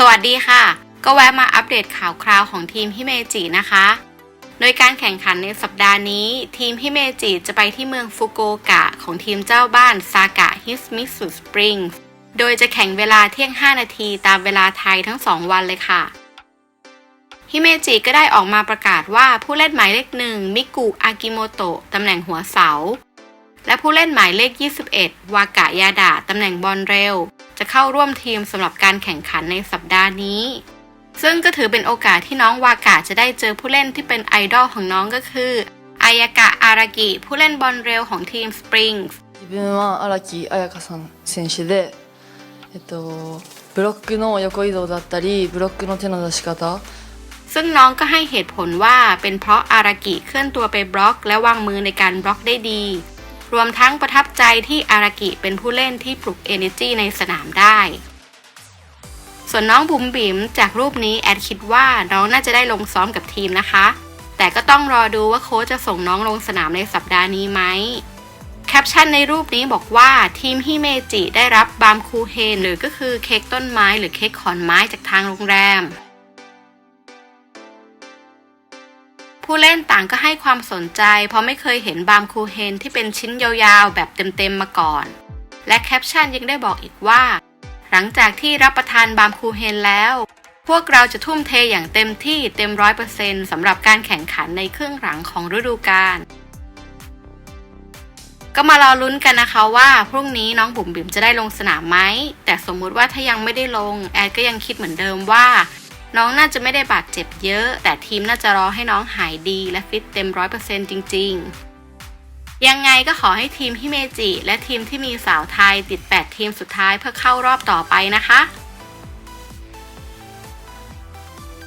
สวัสดีค่ะ ก็แวะมาอัปเดตข่าวคราวของทีมฮิเมจินะคะ โดยการแข่งขันในสัปดาห์นี้ ทีมฮิเมจิจะไปที่เมืองฟุกุโอกะของทีมเจ้าบ้านซากะฮิสมิสุสปริงส์โดยจะแข่งเวลาเที่ยง 5 นาทีตามเวลาไทยทั้ง 2 วันเลยค่ะฮิเมจิก็ได้ออกมาประกาศว่าผู้เล่นหมายเลขหนึ่งมิกุอากิโมโตะตำแหน่งหัวเสา และผู้เล่นหมายเลข 21 วากะยาดะตำแหน่งบอลเร็ว จะเข้าร่วมทีมสำหรับการแข่งขันในสัปดาห์นี้ ซึ่งก็ถือเป็นโอกาสที่น้องวากะจะได้เจอผู้เล่นที่เป็นไอดอลของน้องก็คือ อายากะอารากิ ผู้เล่นบอลเร็วของทีมสปริงส์ 自分は荒木彩香さん選手で、えっと、ブロックの横移動だったりブロックの手の出し方 ซึ่งน้องก็ให้เหตุผลว่าเป็นเพราะอารากิเคลื่อนตัวไปบล็อก และวางมือในการบล็อกได้ดี รวมทั้งประทับใจที่อารากิเป็นผู้เล่นที่ปลุก energy ในสนามได้ ส่วนน้องบุ๋มบิ๋มจากรูปนี้แอดคิดว่าน้องน่าจะได้ลงซ้อมกับทีมนะคะ แต่ก็ต้องรอดูว่าโค้ชจะส่งน้องลงสนามในสัปดาห์นี้ไหมแคปชั่นในรูปนี้บอกว่าทีมฮิเมจิได้รับบามคูเฮนหรือก็คือเค้กต้นไม้หรือเค้กขอนไม้จากทางโรงแรม ผู้เล่นต่างก็ให้ความสนใจ เพราะไม่เคยเห็นบามคูเฮนที่เป็นชิ้นยาวๆ แบบเต็มๆมาก่อน และแคปชั่นยังได้บอกอีกว่า หลังจากที่รับประทานบามคูเฮนแล้ว พวกเราจะทุ่มเทอย่างเต็มที่เต็มร้อยเปอร์เซ็นต์สำหรับการแข่งขันในเครึ่องหลังของฤดูกาลก็มารอลุ้นกันนะคะว่าพรุ่งนี้น้องบุ๋มบิ๋มจะได้ลงสนามไหม แต่สมมุติว่าถ้ายังไม่ได้ลง แอดก็ยังคิดเหมือนเดิมว่า น้องน่าจะไม่ได้บาดเจ็บเยอะ แต่ทีมน่าจะรอให้น้องหายดีและฟิตเต็มร้อยเปอร์เซ็นต์จริง ๆ ยังไงก็ขอให้ทีมฮิเมจิ และทีมที่มีสาวไทยติด 8 ทีมสุดท้ายเพื่อเข้ารอบต่อไปนะคะ